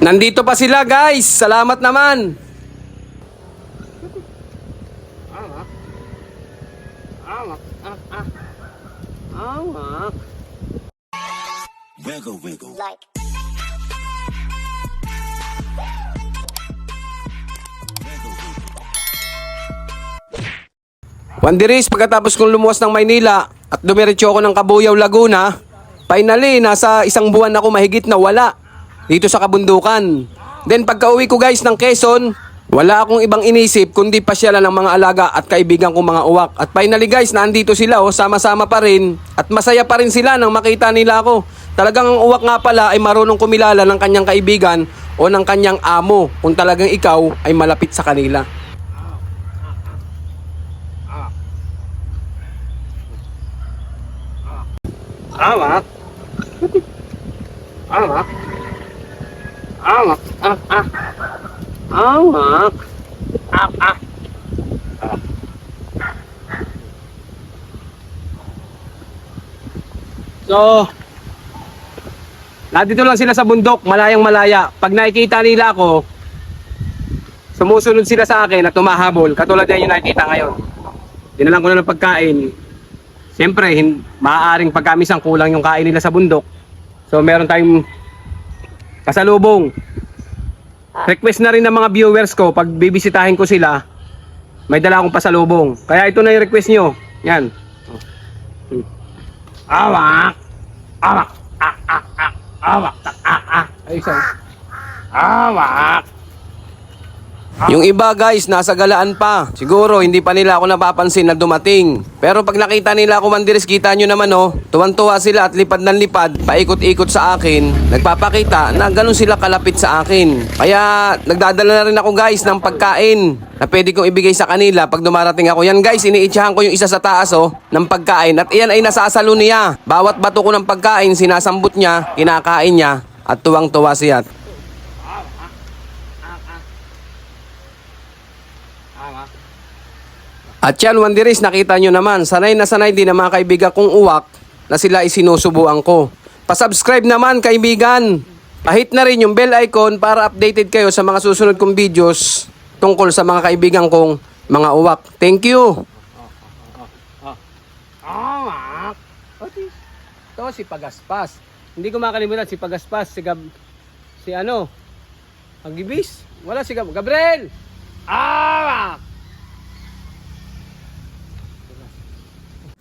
Nandito pa sila guys. Salamat naman. Wiggle, wiggle. like Wandiris, pagkatapos kong lumuwas ng Maynila at dumiretso ako ng Kabuyaw, Laguna, finally, nasa isang buwan ako mahigit na wala dito sa kabundukan. Then pagka-uwi ko guys ng Quezon, wala akong ibang inisip kundi pasyalan ng mga alaga at kaibigan kong mga uwak. At finally guys, nandito sila oh, sama-sama pa rin at masaya pa rin sila nang makita nila ako. Talagang ang uwak nga pala ay marunong kumilala ng kanyang kaibigan o ng kanyang amo kung talagang ikaw ay malapit sa kanila. Awak. Awak. Awak. Ah, ah. Awak. Ah, ah. So, nandito lang sila sa bundok, malayang malaya. Pag nakikita nila ako, sumusunod sila sa akin at tumahabol. Katulad yan yung nakikita ngayon. Dinalang ko na ng pagkain. Siyempre, maaaring pagkamisang kulang yung kain nila sa bundok. So, meron tayong kasalubong. Request na rin ng mga viewers ko, pag bibisitahin ko sila, may dala akong pasalubong. Kaya ito na yung request nyo. Yan. Awak! Awak! Ah, ah, ah! Awak! Ah! Ay, isa. Awak! Yung iba guys, nasa galaan pa. Siguro hindi pa nila ako napapansin na dumating. Pero pag nakita nila ako mandiris, kita nyo naman oh, tuwan-tuwa sila at lipad ng lipad, paikot-ikot sa akin. Nagpapakita na ganun sila kalapit sa akin. Kaya nagdadala na rin ako guys ng pagkain na pwede kong ibigay sa kanila pag dumarating ako. Yan guys, iniitsahan ko yung isa sa taas oh, ng pagkain at iyan ay nasasalo niya. Bawat bato ko ng pagkain, sinasambot niya, kinakain niya at tuwang-tuwa siya. At yan, Wandiris, nakita nyo naman, sanay na sanay din ang mga kaibigan kong uwak na sila isinusubuan ko. Pasubscribe naman, kaibigan. Pahit na rin yung bell icon para updated kayo sa mga susunod kong videos tungkol sa mga kaibigan kong mga uwak. Thank you. Uwak. Ito si Pagaspas. Hindi ko makalimutan si Pagaspas, si Gab... Si ano? Agibis? Wala si Gab... Gabriel! Awak!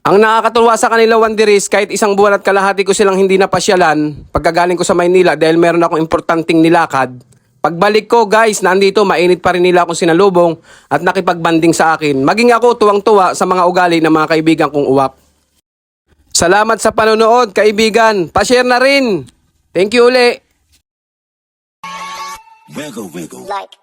Ang nakakatuwa sa kanila Wanderis, kahit isang buwan at kalahati ko silang hindi napasyalan, pagkagaling ko sa Maynila dahil meron akong importanteng nilakad, pagbalik ko guys, nandito mainit pa rin nila akong sinalubong at nakipagbanding sa akin. Maging ako tuwang-tuwa sa mga ugali ng mga kaibigan kong uwak. Salamat sa panonood kaibigan, pa-share na rin. Thank you uli. Wiggle, wiggle. like